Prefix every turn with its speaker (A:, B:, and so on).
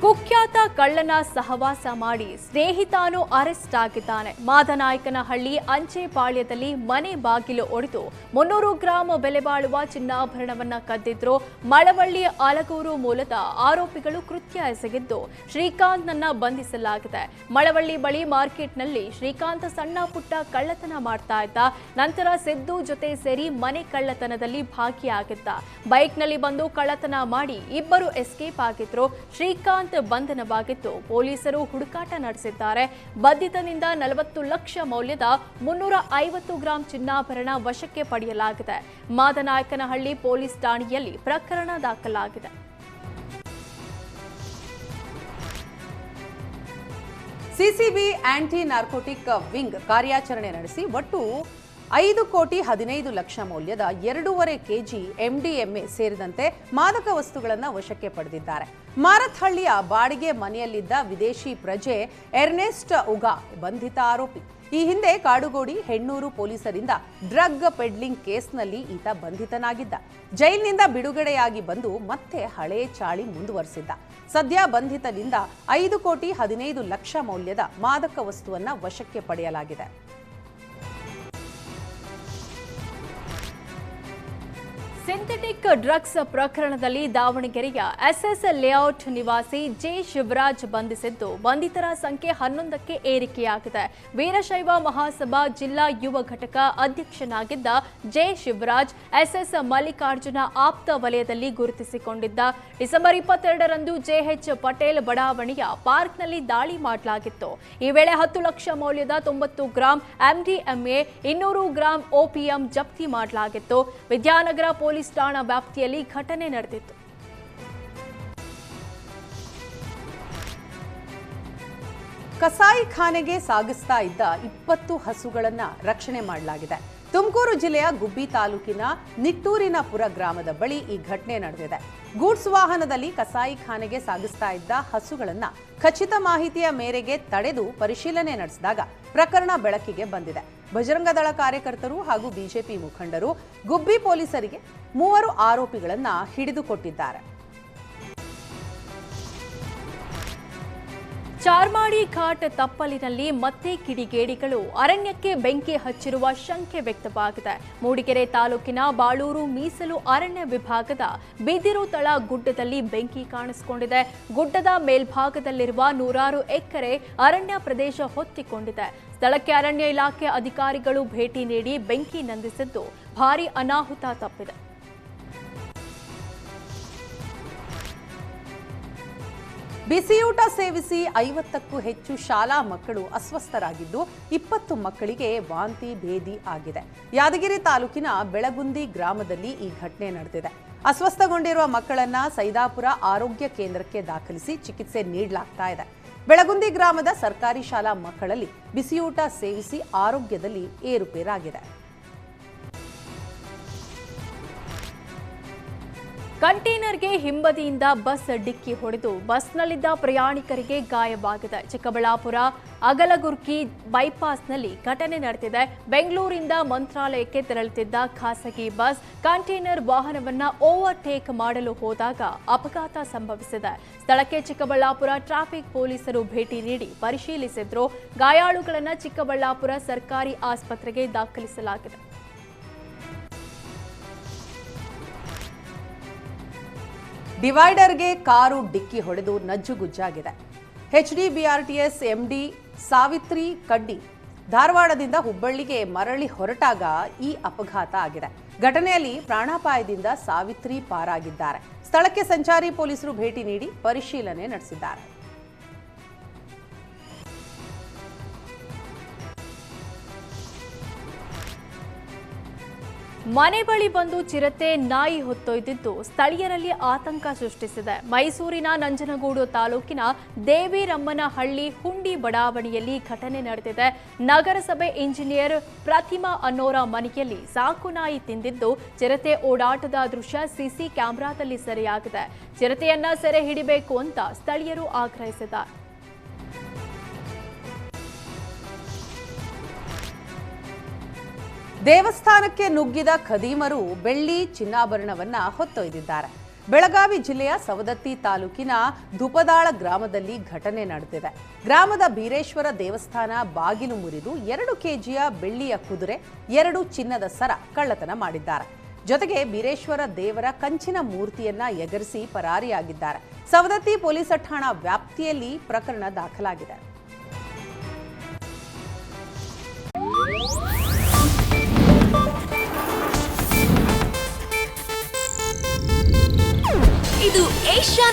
A: ಕುಖ್ಯಾತ ಕಳ್ಳನ ಸಹವಾಸ ಮಾಡಿ ಸ್ನೇಹಿತಾನು ಅರೆಸ್ಟ್ ಆಗಿದ್ದಾನೆ. ಮಾದನಾಯಕನಹಳ್ಳಿ ಅಂಚೆ ಪಾಳ್ಯದಲ್ಲಿ ಮನೆ ಬಾಗಿಲು ಒಡೆದು ಮುನ್ನೂರು ಗ್ರಾಂ ಬೆಲೆ ಬಾಳುವ ಚಿನ್ನಾಭರಣವನ್ನ ಕದ್ದಿದ್ರು. ಮಳವಳ್ಳಿ ಅಲಗೂರು ಮೂಲದ ಆರೋಪಿಗಳು ಕೃತ್ಯ ಎಸಗಿದ್ದು, ಶ್ರೀಕಾಂತ್ನನ್ನ ಬಂಧಿಸಲಾಗಿದೆ. ಮಳವಳ್ಳಿ ಬಳಿ ಮಾರ್ಕೆಟ್ನಲ್ಲಿ ಶ್ರೀಕಾಂತ್ ಸಣ್ಣ ಪುಟ್ಟ ಕಳ್ಳತನ ಮಾಡ್ತಾ ಇದ್ದ. ನಂತರ ಸಿದ್ದು ಜೊತೆ ಸೇರಿ ಮನೆ ಕಳ್ಳತನದಲ್ಲಿ ಭಾಗಿಯಾಗಿದ್ದ. ಬೈಕ್ನಲ್ಲಿ ಬಂದು ಕಳ್ಳತನ ಮಾಡಿ ಇಬ್ಬರು ಎಸ್ಕೇಪ್ ಆಗಿದ್ರು. ಶ್ರೀಕಾಂತ್ ಬಂಧನವಾಗಿದ್ದು ಪೊಲೀಸರು ಹುಡುಕಾಟ ನಡೆಸಿದ್ದಾರೆ. ಬಂಧಿತನಿಂದ ನಲವತ್ತು ಲಕ್ಷ ಮೌಲ್ಯದ ಮುನ್ನೂರ ಐವತ್ತು ಗ್ರಾಂ ಚಿನ್ನಾಭರಣ ವಶಕ್ಕೆ ಪಡೆಯಲಾಗಿದೆ. ಮಾದನಾಯಕನಹಳ್ಳಿ ಪೊಲೀಸ್ ಠಾಣೆಯಲ್ಲಿ ಪ್ರಕರಣ ದಾಖಲಾಗಿದೆ.
B: ಸಿಸಿಬಿ ಆಂಟಿ ನಾರ್ಕೋಟಿಕ್ ವಿಂಗ್ ಕಾರ್ಯಾಚರಣೆ ನಡೆಸಿ ಒಟ್ಟು ಐದು ಕೋಟಿ ಹದಿನೈದು ಲಕ್ಷ ಮೌಲ್ಯದ ಎರಡೂವರೆ ಕೆಜಿ ಎಂಡಿಎಂಎ ಸೇರಿದಂತೆ ಮಾದಕ ವಸ್ತುಗಳನ್ನು ವಶಕ್ಕೆ ಪಡೆದಿದ್ದಾರೆ. ಮಾರತ್ಹಳ್ಳಿಯ ಬಾಡಿಗೆ ಮನೆಯಲ್ಲಿದ್ದ ವಿದೇಶಿ ಪ್ರಜೆ ಎರ್ನೆಸ್ಟ್ ಉಗಾ ಬಂಧಿತ ಆರೋಪಿ. ಈ ಹಿಂದೆ ಕಾಡುಗೋಡಿ ಹೆಣ್ಣೂರು ಪೊಲೀಸರಿಂದ ಡ್ರಗ್ ಪೆಡ್ಲಿಂಗ್ ಕೇಸ್ನಲ್ಲಿ ಈತ ಬಂಧಿತನಾಗಿದ್ದ. ಜೈಲಿನಿಂದ ಬಿಡುಗಡೆಯಾಗಿ ಬಂದು ಮತ್ತೆ ಹಳೆ ಚಾಳಿ ಮುಂದುವರೆಸಿದ್ದ. ಸದ್ಯ ಬಂಧಿತನಿಂದ ಐದು ಕೋಟಿ ಹದಿನೈದು ಲಕ್ಷ ಮೌಲ್ಯದ ಮಾದಕ ವಸ್ತುವನ್ನು ವಶಕ್ಕೆ ಪಡೆಯಲಾಗಿದೆ.
A: ಸಿಂಥೆಟಿಕ್ ಡ್ರಗ್ಸ್ ಪ್ರಕರಣದಲ್ಲಿ ದಾವಣಗೆರೆಯ ಎಸ್ಎಸ್ ಲೇಔಟ್ ನಿವಾಸಿ ಜೆ ಶಿವರಾಜ್ ಬಂಧಿಸಿದ್ದು. ಬಂಧಿತರ ಸಂಖ್ಯೆ ಹನ್ನೊಂದಕ್ಕೆ ಏರಿಕೆಯಾಗಿದೆ. ವೀರಶೈವ ಮಹಾಸಭಾ ಜಿಲ್ಲಾ ಯುವ ಘಟಕ ಅಧ್ಯಕ್ಷನಾಗಿದ್ದ ಜೆ ಶಿವರಾಜ್ ಎಸ್ಎಸ್ ಮಲ್ಲಿಕಾರ್ಜುನ ಆಪ್ತ ವಲಯದಲ್ಲಿ ಗುರುತಿಸಿಕೊಂಡಿದ್ದ. ಡಿಸೆಂಬರ್ ಇಪ್ಪತ್ತೆರಡರಂದು ಜೆಎಚ್ ಪಟೇಲ್ ಬಡಾವಣೆಯ ಪಾರ್ಕ್ನಲ್ಲಿ ದಾಳಿ ಮಾಡಲಾಗಿತ್ತು. ಈ ವೇಳೆ ಹತ್ತು ಲಕ್ಷ ಮೌಲ್ಯದ ತೊಂಬತ್ತು ಗ್ರಾಂ ಎಂಡಿಎಂಎ ಇನ್ನೂರು ಗ್ರಾಂ ಓಪಿಎಂ ಜಪ್ತಿ ಮಾಡಲಾಗಿತ್ತು. ವಿದ್ಯಾನಗರ ಪೊಲೀಸ್ ಠಾಣಾ ವ್ಯಾಪ್ತಿಯಲ್ಲಿ ಘಟನೆ ನಡೆದಿತ್ತು.
B: ಕಸಾಯಿಖಾನೆಗೆ ಸಾಗಿಸ್ತಾ ಇದ್ದ ಇಪ್ಪತ್ತು ಹಸುಗಳನ್ನ ರಕ್ಷಣೆ ಮಾಡಲಾಗಿದೆ. ತುಮಕೂರು ಜಿಲ್ಲೆಯ ಗುಬ್ಬಿ ತಾಲೂಕಿನ ನಿಟ್ಟೂರಿನಪುರ ಗ್ರಾಮದ ಬಳಿ ಈ ಘಟನೆ ನಡೆದಿದೆ. ಗೂಡ್ಸ್ ವಾಹನದಲ್ಲಿ ಕಸಾಯಿಖಾನೆಗೆ ಸಾಗಿಸ್ತಾ ಇದ್ದ ಹಸುಗಳನ್ನ ಖಚಿತ ಮಾಹಿತಿಯ ಮೇರೆಗೆ ತಡೆದು ಪರಿಶೀಲನೆ ನಡೆಸಿದಾಗ ಪ್ರಕರಣ ಬೆಳಕಿಗೆ ಬಂದಿದೆ. ಬಜರಂಗ ದಳ ಕಾರ್ಯಕರ್ತರು ಹಾಗೂ ಬಿಜೆಪಿ ಮುಖಂಡರು ಗುಬ್ಬಿ ಪೊಲೀಸರಿಗೆ ಮೂವರು ಆರೋಪಿಗಳನ್ನ ಹಿಡಿದುಕೊಟ್ಟಿದ್ದಾರೆ.
A: ಚಾರ್ಮಾಡಿ ಘಾಟ್ ತಪ್ಪಲಿನಲ್ಲಿ ಮತ್ತೆ ಕಿಡಿಗೇಡಿಗಳು. ಅರಣ್ಯಕ್ಕೆ ಬೆಂಕಿ ಹಚ್ಚಿರುವ ಶಂಕೆ ವ್ಯಕ್ತವಾಗಿದೆ. ಮೂಡಿಗೆರೆ ತಾಲೂಕಿನ ಬಾಳೂರು ಮೀಸಲು ಅರಣ್ಯ ವಿಭಾಗದ ಬಿದಿರು ತಳ ಗುಡ್ಡದಲ್ಲಿ ಬೆಂಕಿ ಕಾಣಿಸಿಕೊಂಡಿದೆ. ಗುಡ್ಡದ ಮೇಲ್ಭಾಗದಲ್ಲಿರುವ ನೂರಾರು ಎಕರೆ ಅರಣ್ಯ ಪ್ರದೇಶ ಹೊತ್ತಿಕೊಂಡಿದೆ. ಸ್ಥಳಕ್ಕೆ ಅರಣ್ಯ ಇಲಾಖೆ ಅಧಿಕಾರಿಗಳು ಭೇಟಿ ನೀಡಿ ಬೆಂಕಿ ನಂದಿಸಿದ್ದು. ಭಾರೀ ಅನಾಹುತ ತಪ್ಪಿದೆ.
B: ಬಿಸಿಯೂಟ ಸೇವಿಸಿ ಐವತ್ತಕ್ಕೂ ಹೆಚ್ಚು ಶಾಲಾ ಮಕ್ಕಳು ಅಸ್ವಸ್ಥರಾಗಿದ್ದು ಇಪ್ಪತ್ತು ಮಕ್ಕಳಿಗೆ ವಾಂತಿ, ಭೇದಿ ಆಗಿದೆ. ಯಾದಗಿರಿ ತಾಲೂಕಿನ ಬೆಳಗುಂದಿ ಗ್ರಾಮದಲ್ಲಿ ಈ ಘಟನೆ ನಡೆದಿದೆ. ಅಸ್ವಸ್ಥಗೊಂಡಿರುವ ಮಕ್ಕಳನ್ನ ಸೈದಾಪುರ ಆರೋಗ್ಯ ಕೇಂದ್ರಕ್ಕೆ ದಾಖಲಿಸಿ ಚಿಕಿತ್ಸೆ ನೀಡಲಾಗ್ತಾ ಇದೆ. ಬೆಳಗುಂದಿ ಗ್ರಾಮದ ಸರ್ಕಾರಿ ಶಾಲಾ ಮಕ್ಕಳಲ್ಲಿ ಬಿಸಿಯೂಟ ಸೇವಿಸಿ ಆರೋಗ್ಯದಲ್ಲಿ ಏರುಪೇರಾಗಿದೆ.
A: ಕಂಟೈನರ್ಗೆ ಹಿಂಬದಿಯಿಂದ ಬಸ್ ಡಿಕ್ಕಿ ಹೊಡೆದು ಬಸ್ನಲ್ಲಿದ್ದ ಪ್ರಯಾಣಿಕರಿಗೆ ಗಾಯವಾಗಿದೆ. ಚಿಕ್ಕಬಳ್ಳಾಪುರ ಅಗಲಗುರ್ಕಿ ಬೈಪಾಸ್ನಲ್ಲಿ ಘಟನೆ ನಡೆದಿದೆ. ಬೆಂಗಳೂರಿಂದ ಮಂತ್ರಾಲಯಕ್ಕೆ ತೆರಳುತ್ತಿದ್ದ ಖಾಸಗಿ ಬಸ್ ಕಂಟೈನರ್ ವಾಹನವನ್ನ ಓವರ್ಟೇಕ್ ಮಾಡಲು ಹೋದಾಗ ಅಪಘಾತ ಸಂಭವಿಸಿದೆ. ಸ್ಥಳಕ್ಕೆ ಚಿಕ್ಕಬಳ್ಳಾಪುರ ಟ್ರಾಫಿಕ್ ಪೊಲೀಸರು ಭೇಟಿ ನೀಡಿ ಪರಿಶೀಲಿಸಿದ್ರು. ಗಾಯಾಳುಗಳನ್ನು ಚಿಕ್ಕಬಳ್ಳಾಪುರ ಸರ್ಕಾರಿ ಆಸ್ಪತ್ರೆಗೆ ದಾಖಲಿಸಲಾಗಿದೆ.
B: ಡಿವೈಡರ್ಗೆ ಕಾರು ಡಿಕ್ಕಿ ಹೊಡೆದು ನಜ್ಜುಗುಜ್ಜಾಗಿದೆ H D BRTS MD Savitri Kaddi ಧಾರವಾಡದಿಂದ ಹುಬ್ಬಳ್ಳಿಗೆ ಮರಳಿ ಹೊರಟಾಗ ಈ ಅಪಘಾತ ಆಗಿದೆ. ಘಟನೆಯಲ್ಲಿ ಪ್ರಾಣಾಪಾಯದಿಂದ ಸಾವಿತ್ರಿ ಪಾರಾಗಿದ್ದಾರೆ. ಸ್ಥಳಕ್ಕೆ ಸಂಚಾರಿ ಪೊಲೀಸರು ಭೇಟಿ ನೀಡಿ ಪರಿಶೀಲನೆ ನಡೆಸಿದ್ದಾರೆ.
A: ಮನೆ ಬಳಿ ಬಂದು ಚಿರತೆ ನಾಯಿ ಹೊತ್ತೊಯ್ದಿದ್ದು ಸ್ಥಳೀಯರಲ್ಲಿ ಆತಂಕ ಸೃಷ್ಟಿಸಿದೆ. ಮೈಸೂರಿನ ನಂಜನಗೂಡು ತಾಲೂಕಿನ ದೇವಿರಮ್ಮನಹಳ್ಳಿ ಹುಂಡಿ ಬಡಾವಣೆಯಲ್ಲಿ ಘಟನೆ ನಡೆದಿದೆ. ನಗರಸಭೆ ಇಂಜಿನಿಯರ್ ಪ್ರತಿಮಾ ಅನ್ನೋರ ಮನೆಯಲ್ಲಿ ಸಾಕು ನಾಯಿ ತಿಂದಿದ್ದು ಚಿರತೆ ಓಡಾಟದ ದೃಶ್ಯ ಸಿಸಿ ಕ್ಯಾಮೆರಾದಲ್ಲಿ ಸೆರೆಯಾಗಿದೆ. ಚಿರತೆಯನ್ನ ಸೆರೆ ಹಿಡಿಬೇಕು ಅಂತ ಸ್ಥಳೀಯರು ಆಗ್ರಹಿಸಿದ್ದಾರೆ.
B: ದೇವಸ್ಥಾನಕ್ಕೆ ನುಗ್ಗಿದ ಖದೀಮರು ಬೆಳ್ಳಿ ಚಿನ್ನಾಭರಣವನ್ನ ಹೊತ್ತೊಯ್ದಿದ್ದಾರೆ. ಬೆಳಗಾವಿ ಜಿಲ್ಲೆಯ ಸವದತ್ತಿ ತಾಲೂಕಿನ ಧುಪದಾಳ ಗ್ರಾಮದಲ್ಲಿ ಘಟನೆ ನಡೆದಿದೆ. ಗ್ರಾಮದ ಬೀರೇಶ್ವರ ದೇವಸ್ಥಾನ ಬಾಗಿಲು ಮುರಿದು ಎರಡು ಕೆಜಿಯ ಬೆಳ್ಳಿಯ ಕುದುರೆ, ಎರಡು ಚಿನ್ನದ ಸರ ಕಳ್ಳತನ ಮಾಡಿದ್ದಾರೆ. ಜೊತೆಗೆ ಬೀರೇಶ್ವರ ದೇವರ ಕಂಚಿನ ಮೂರ್ತಿಯನ್ನ ಎಗರಿಸಿ ಪರಾರಿಯಾಗಿದ್ದಾರೆ. ಸವದತ್ತಿ ಪೊಲೀಸ್ ಠಾಣಾ ವ್ಯಾಪ್ತಿಯಲ್ಲಿ ಪ್ರಕರಣ ದಾಖಲಾಗಿದೆ.